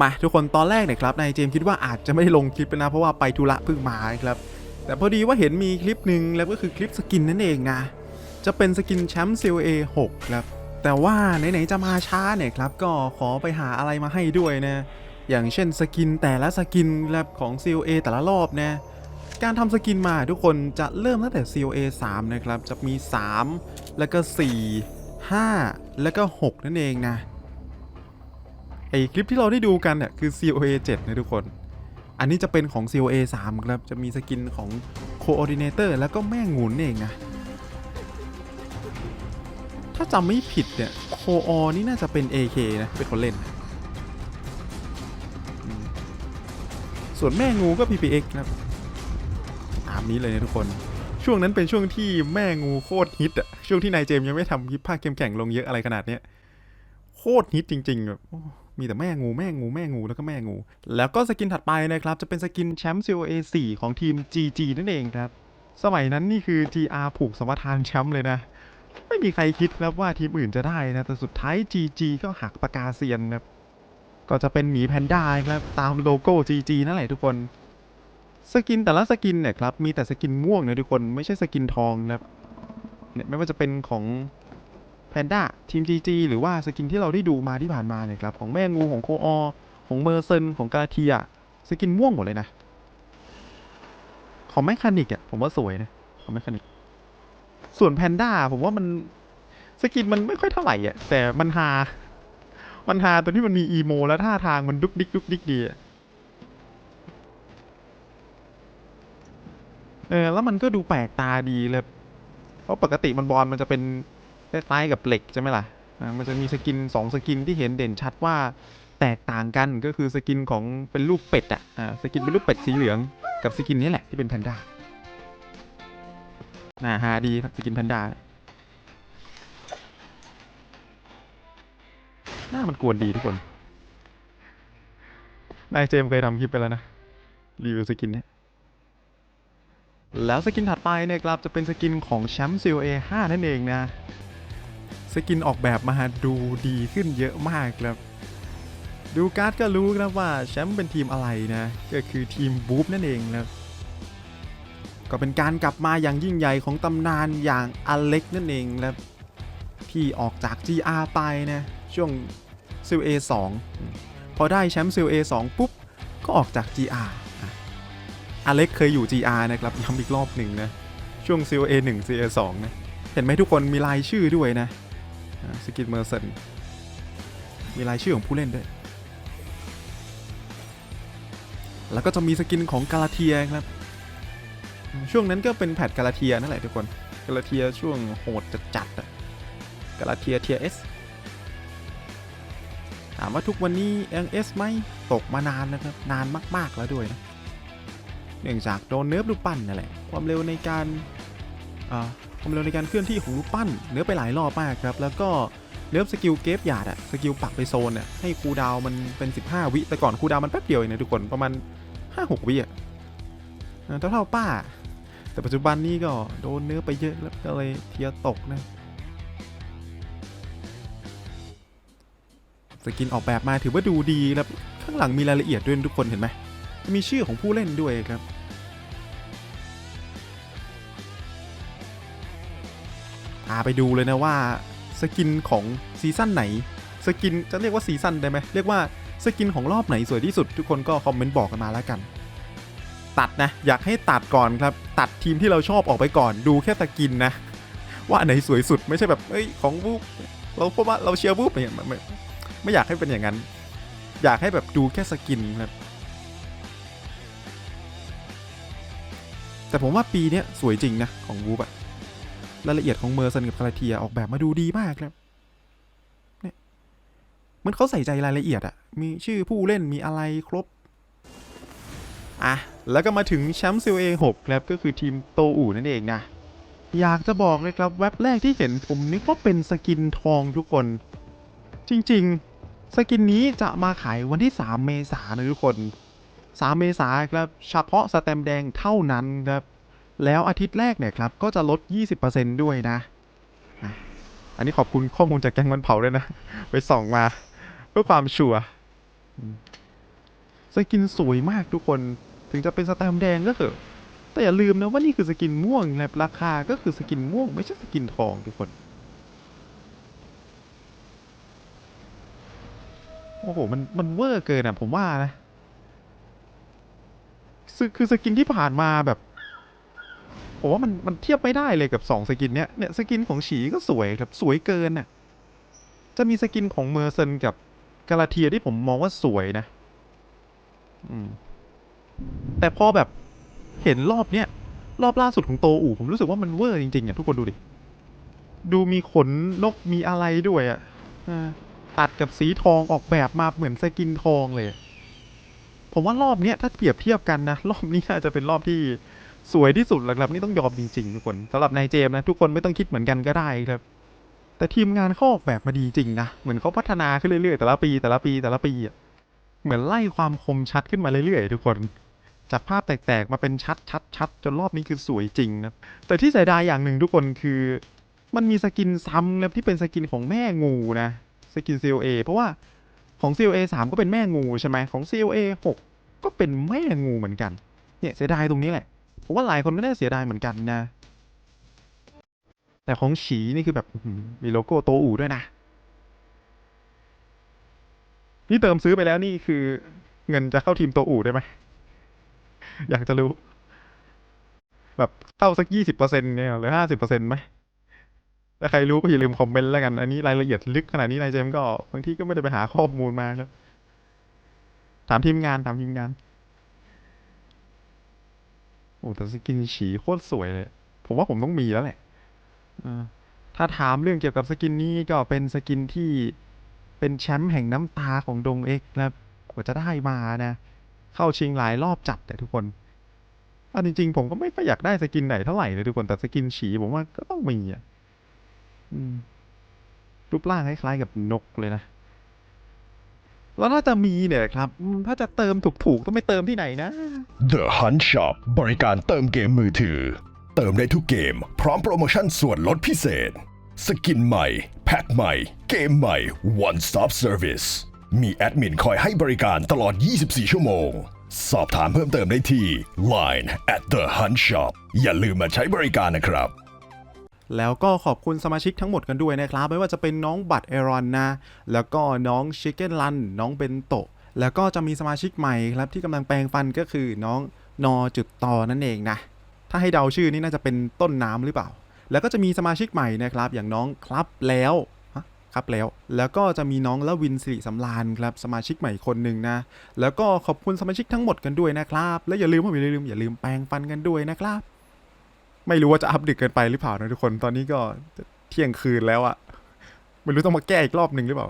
มาทุกคนตอนแรกเนี่ยครับนายเจมคิดว่าอาจจะไม่ได้ลงคลิปนะเพราะว่าไปธุระเพิ่งมาครับ แต่พอดีว่าเห็นมีคลิปหนึ่งแล้วก็คือคลิปสกินนั่นเองนะ จะเป็นสกินแชมป์ COA 6ครับ แต่ว่าไหนๆจะมาช้าเนี่ยครับก็ขอไปหาอะไรมาให้ด้วยนะ อย่างเช่นสกินแต่ละสกินครับของ COA แต่ละรอบนะ การทำสกินมาทุกคนจะเริ่มตั้งแต่ COA 3นะครับจะมี 3 แล้วก็ 4 5 แล้วก็ 6 นั่นเองนะ ไอคลิปที่เราได้ดูกันเนี่ยคือ COA 7 นะทุกคน อันนี้จะเป็นของ COA 3 ครับ จะมีสกินของ Coordinator แล้วก็แม่งูนเองนะ ถ้าจำไม่ผิดเนี่ยโคออนี่น่าจะเป็น AK นะ เป็นคนเล่น ส่วนแม่งูก็ PPX นะครับตามนี้เลยนะทุกคน ช่วงนั้นเป็นช่วงที่แม่งูโคตรฮิตอะช่วงที่นายเจมส์ยังไม่ทำคลิปภาคเกมแข่งลงเยอะอะไรขนาดเนี้ยโคตรฮิตจริงๆแบบ มีแต่แม่งูแม่งูแม่งูแล้วก็แม่งู แล้วก็สกินถัดไปนะครับ จะเป็นสกินแชมป์ COA 4 ของทีม GG นั่นเองครับ สมัยนั้นนี่คือ TR ผูกสมรทานแชมป์เลยนะ ไม่มีใครคิดครับว่าทีมอื่นจะได้นะ แต่สุดท้าย GG ก็หักปากกาเซียนครับ ก็จะเป็นหมีแพนด้าครับ ตามโลโก้ GG นั่นแหละทุกคน สกินแต่ละสกินเนี่ยครับ มีแต่สกินม่วงนะทุกคน ไม่ใช่สกินทองนะครับ เนี่ยไม่ว่าจะเป็นของ แพนด้าทีม GG หรือว่าสกินที่เราได้ดูมาที่ผ่านมาเนี่ยครับของแม่งูของโคออของเมอร์เซนของกาเทียสกินม่วงหมดเลยนะ ของแมคคานิกอะผมว่าสวยนะของแมคคานิกส่วนแพนด้าผมว่ามันสกินมันไม่ค่อยเท่าไหร่อะแต่มันฮามันฮาตอนที่มันมีอีโม แล้วท่าทางมันดุกดิกดุกดิกดีอะเออแล้วมันก็ดูแปลกตาดีเลย เพราะปกติมันบอลมันจะเป็น คล้ายๆกับเหล็กใช่ไหมล่ะ มันจะมีสกินสองสกินที่เห็นเด่นชัดว่าแตกต่างกันก็คือสกินของเป็นรูปเป็ดอะอ่าสกินเป็นรูปเป็ดสีเหลืองกับสกินนี้แหละที่เป็นแพนด้าน่าฮาดีสกินแพนด้าหน้ามันกวนดีทุกคน นายเจมส์เคยทำคลิปไปแล้วนะ รีวิวสกินเนี้ยแล้วสกินถัดไปเนี่ยครับจะเป็นสกินของแชมป์ COA 5นั่นเองนะ สกินออกแบบมาดูดีขึ้นเยอะมากครับ ดูการ์ดก็รู้ครับว่าแชมป์เป็นทีมอะไรนะ ก็คือทีมบูฟนั่นเองนะก็เป็นการกลับมาอย่างยิ่งใหญ่ของตำนานอย่างอเล็กนั่นเองนะที่ออกจาก GR ไปนะ ช่วง COA 2 พอได้แชมป์ COA 2 ปุ๊บ ก็ออกจาก GR อะอเล็กเคยอยู่ GR นะครับย้ำอีกรอบหนึ่งนะ ช่วง COA 1 COA 2 นะเห็นไหมทุกคนมีรายชื่อด้วยนะ สกินเมอร์เซนมีรายชื่อของผู้เล่นด้วย แล้วก็จะมีสกินของกาลาเทียครับ ช่วงนั้นก็เป็นแพทกาลาเทียนั่นแหละทุกคน กาลาเทียช่วงโหดจัดๆอะกาลาเทียเทียเอสถามว่าทุกวันนี้ยังเอสไหมตกมานานแล้วครับ นานมาก ๆ แล้วด้วยนะ เนื่องจากโดนเนิร์ฟลูกปั้นนั่นแหละ ความเร็วในการอ่า ความเร็วในการเคลื่อนที่ของลูกปั้น เนื้อไปหลายรอบมากครับ แล้วก็เนิร์ฟสกิลเกฟหยาดอะสกิลปักไปโซนอะให้คูดาวมันเป็น 15 วิ แต่ก่อนคูดาวมันแป๊บเดียวเองนะทุกคน ประมาณ 5-6 วิอะเออเท่าเท่าป้า แต่ปัจจุบันนี้ก็โดนเนื้อไปเยอะแล้วก็เลยเทียร์ตกนะสกินออกแบบมาถือว่าดูดีแล้วข้างหลังมีรายละเอียดด้วยทุกคนเห็นไหมมีชื่อของผู้เล่นด้วยครับาไปดูเลยนะว่าสกินของซีซั่นไหนสกินจะเรียกว่าซีซั่นได้ไหมเรียกว่าสกินของรอบไหนสวยที่สุด ทุกคนก็คอมเมนต์บอกกันมาแล้วกัน ตัดนะ อยากให้ตัดก่อนครับ ตัดทีมที่เราชอบออกไปก่อนดูแค่สกินนะ ว่าอันไหนสวยสุดไม่ใช่แบบเอ้ยของวูบเราเพราะว่าเราเชียร์วูบอย่างไม่ไม่อยากให้เป็นอย่างนั้น อยากให้แบบดูแค่สกินครับแต่ผมว่าปีนี้สวยจริงนะของวูบอะ รายละเอียดของเมอร์ซันกับคาราเทียออกแบบมาดูดีมากครับเนี่ยมันเขาใส่ใจรายละเอียดอะมีชื่อผู้เล่นมีอะไรครบอะแล้วก็มาถึงแชมป์ซิลเอ6ครับก็คือทีมโตอู่นั่นเองนะอยากจะบอกเลยครับแว็บแรกที่เห็นผมนึกว่าเป็นสกินทองทุกคน จริงๆ สกินนี้จะมาขายวันที่ 3 เมษายนนะทุกคน 3 เมษายนครับเฉพาะสแตมแดงเท่านั้นครับ แล้วอาทิตย์แรกเนี่ยครับก็จะลด 20%ด้วยนะ อันนี้ขอบคุณข้อมูลจากแกงมันเผาด้วยนะ ไปส่องมาเพื่อความชัวร์สกินสวยมากทุกคนถึงจะเป็นสแตมป์แดงก็เถอะแต่อย่าลืมนะว่านี่คือสกินม่วงและราคาก็คือสกินม่วงไม่ใช่สกินทองทุกคน โอ้โห มันมันเวอร์เกินอะผมว่านะคือคือสกินที่ผ่านมาแบบ ผมว่ามันมันเทียบไม่ได้เลยกับสองสกินเนี้ยเนี่ยสกินของฉีก็สวยครับสวยเกินน่ะจะมีสกินของเมอร์เซนกับกาลาเทียที่ผมมองว่าสวยนะ อืม แต่พอแบบเห็นรอบเนี้ยรอบล่าสุดของโตอู่ผมรู้สึกว่ามันเวอร์จริงๆอะทุกคนดูดิ ดูมีขนนกมีอะไรด้วยอะตัดกับสีทองออกแบบมาเหมือนสกินทองเลย ผมว่ารอบเนี้ยถ้าเปรียบเทียบกันนะ รอบนี้น่าจะเป็นรอบที่ สวยที่สุดแล้วครับ นี่ต้องยอมจริงๆทุกคนสำหรับนายเจมส์นะทุกคนไม่ต้องคิดเหมือนกันก็ได้ครับ แต่ทีมงานเขาออกแบบมาดีจริงนะเหมือนเขาพัฒนาขึ้นเรื่อยๆแต่ละปีแต่ละปีแต่ละปีอะเหมือนไล่ความคมชัดขึ้นมาเรื่อยๆทุกคนจากภาพแตกๆมาเป็นชัดชัดชัดจนรอบนี้คือสวยจริงนะแต่ที่เสียดายอย่างหนึ่งทุกคนคือ มันมีสกินซ้ำนะที่เป็นสกินของแม่งูนะสกิน COA เพราะว่าของ COA 3 ก็เป็นแม่งูใช่ไหมของ COA 6 ก็เป็นแม่งูเหมือนกันเนี่ยเสียดายตรงนี้แหละ ผมว่าหลายคนก็น่าเสียดายเหมือนกันนะ แต่ของฉีนี่คือแบบมีโลโก้โตอู่ด้วยนะ นี่เติมซื้อไปแล้วนี่คือเงินจะเข้าทีมโตอู่ได้ไหม อยากจะรู้ แบบเข้าสักยี่สิบเปอร์เซ็นต์เนี่ยหรือห้าสิบเปอร์เซ็นต์ไหมถ้าใครรู้ก็อย่าลืมคอมเมนต์แล้วกัน อันนี้รายละเอียดลึกขนาดนี้นายเจมส์ก็บางทีก็ไม่ได้ไปหาข้อมูลมาครับ ถามทีมงานถามทีมงาน โอ้แต่สกินฉีโคตรสวยเลย ผมว่าผมต้องมีแล้วแหละเออถ้าถามเรื่องเกี่ยวกับสกินนี้ก็เป็นสกินที่เป็นแชมป์แห่งน้ำตาของดงเอ็กนะครับกว่าจะได้มานะ เข้าชิงหลายรอบจัดแต่ทุกคนอันจริงๆผมก็ไม่ค่อยอยากได้สกินไหนเท่าไหร่เลยทุกคนแต่สกินฉีผมว่าก็ต้องมีอะอืมรูปร่างคล้ายๆกับนกเลยนะ แล้วถ้าจะมีเนี่ยครับ ถ้าจะเติมถูกๆ ต้องไปเติมที่ไหนนะ The Hunt Shop บริการเติมเกมมือถือ เติมได้ทุกเกม พร้อมโปรโมชั่นส่วนลดพิเศษ สกินใหม่ แพ็คใหม่ เกมใหม่ One Stop Service มีแอดมินคอยให้บริการตลอด 24 ชั่วโมง สอบถามเพิ่มเติมได้ที่ Line at The Hunt Shop อย่าลืมมาใช้บริการนะครับ แล้วก็ขอบคุณสมาชิกทั้งหมดกันด้วยนะครับ ไม่ว่าจะเป็นน้องบัตรเอรอนนะ แล้วก็น้องชิคเก้นรัน น้องเบนโตะ แล้วก็จะมีสมาชิกใหม่ครับที่กำลังแปลงฟันก็คือน้องนอจุดต่อนั่นเองนะ ถ้าให้เดาชื่อนี่น่าจะเป็นต้นน้ำหรือเปล่า แล้วก็จะมีสมาชิกใหม่นะครับ อย่างน้องครับแล้วครับแล้ว แล้วก็จะมีน้องละวินสิริสำรานครับสมาชิกใหม่คนหนึ่งนะ แล้วก็ขอบคุณสมาชิกทั้งหมดกันด้วยนะครับ และอย่าลืมว่าอย่าลืมอย่าลืมแปลงฟันกันด้วยนะครับ ไม่รู้ว่าจะอัปดึกเกินไปหรือเปล่านะทุกคน ตอนนี้ก็เที่ยงคืนแล้วอะไม่รู้ต้องมาแก้อีกรอบหนึ่งหรือเปล่า